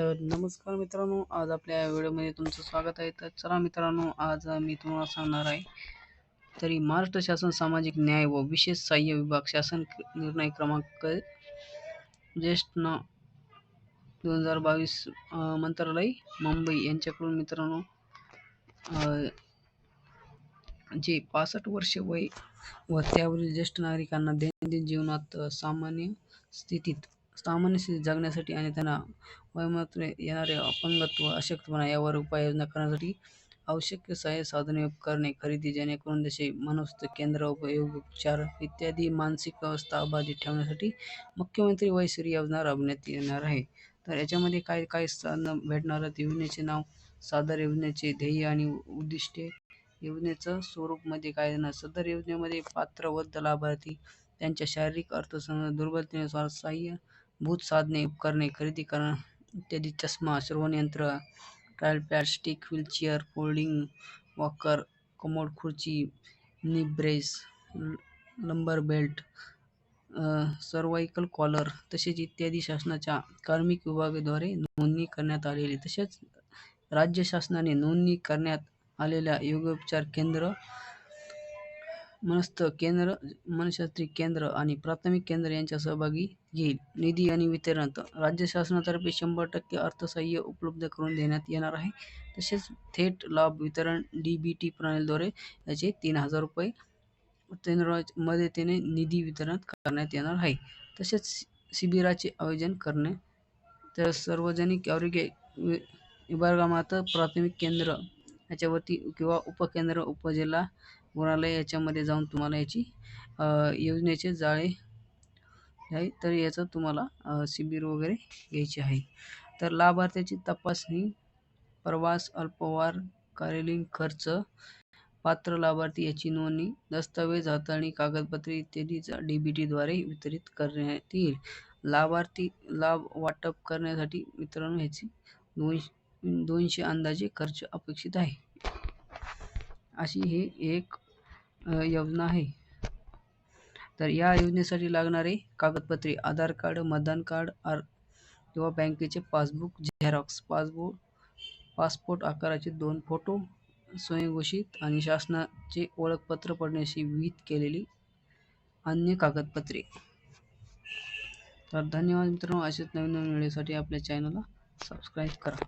तर नमस्कार मित्रांनो आज आपल्या व्हिडिओमध्ये तुमचं स्वागत आहे. तर चला मित्रांनो आज मी तुम्हाला सांगणार आहे. तरी महाराष्ट्र शासन सामाजिक न्याय व विशेष सहाय्य विभाग शासन निर्णय क्रमांक ज्येष्ठ न दोन हजार बावीस मंत्रालय मुंबई यांच्याकडून मित्रांनो जे पासष्ट वर्ष वय व त्यावरील ज्येष्ठ नागरिकांना दैनंदिन जीवनात सामान्य स्थितीत सामान्य स्थितीत जगण्यासाठी आणि त्यांना वयोमात्र येणारे अपंगत्व अशक्तपणा यावर उपाययोजना करण्यासाठी आवश्यक सहाय्य साधने उपकरणे खरेदी जेणेकरून जसे मनोस्थ केंद्र उपयोग उपचार इत्यादी मानसिक अवस्था अबाधित ठेवण्यासाठी मुख्यमंत्री वयश्री योजना राबवण्यात येणार आहे. तर याच्यामध्ये काय काय साधनं भेटणार? योजनेचे नाव सादर योजनेचे ध्येय आणि उद्दिष्टे. योजनेचं स्वरूपमध्ये काय देणार सदर योजनेमध्ये पात्र लाभार्थी त्यांच्या शारीरिक अर्थसंग दुर्बलतेनुसार सहाय्य भूत साधने उपकरणे खरेदी करणं इत्यादी चष्मा श्रवणयंत्र pad stick wheelchair folding walker commode खुर्ची knee brace lumbar belt cervical collar तसेच इत्यादी शासनाच्या कार्मिक विभागाद्वारे नोंदणी करण्यात आलेली. तसेच राज्य शासनाने नोंदणी करण्यात आलेल्या योगोपचार केंद्र मनस्थ केंद्र मनशास्त्री केंद्र आणि प्राथमिक केंद्र यांच्या सहभागी येईल. निधी आणि वितरण राज्य शासनातर्फे शंभर टक्के अर्थसहाय्य उपलब्ध करून देण्यात येणार आहे. तसेच थेट लाभ वितरण डी बी टी प्रणालीद्वारे याचे तीन हजार रुपये मदतीने निधी वितरण करण्यात येणार आहे. तसेच शिबिराचे आयोजन करणे तर सार्वजनिक आरोग्य विभागामार्फत प्राथमिक केंद्र याच्यावरती किंवा उपकेंद्र उपजिल्हा रुग्णालय याच्यामध्ये जाऊन तुम्हाला याची योजनेचे जाळे आहे. तर याचं तुम्हाला शिबिर वगैरे घ्यायचे आहे. तर लाभार्थ्याची तपासणी प्रवास अल्पवार कार्यालयीन खर्च पात्र लाभार्थी याची नोंदणी दस्तावेज हाताळणी कागदपत्रे इत्यादीचा डी बी टीद्वारे वितरित करण्यात येईल. लाभार्थी लाभ वाटप करण्यासाठी मित्रांनो ह्याची दोनशे दोनशे अंदाजे खर्च अपेक्षित आहे. अशी ही एक योजना आहे. तर या योजनेसाठी लागणारे कागदपत्रे आधार कार्ड मतदान कार्ड आर किंवा बँकेचे पासबुक झेरॉक्स पासबुक पासपोर्ट आकाराचे दोन फोटो स्वयंघोषित आणि शासनाचे ओळखपत्र पडण्याशी विहित केलेली अन्य कागदपत्रे. तर धन्यवाद मित्रांनो असेच नवीन नवीन व्हिडिओसाठी आपल्या चॅनलला सबस्क्राईब करा.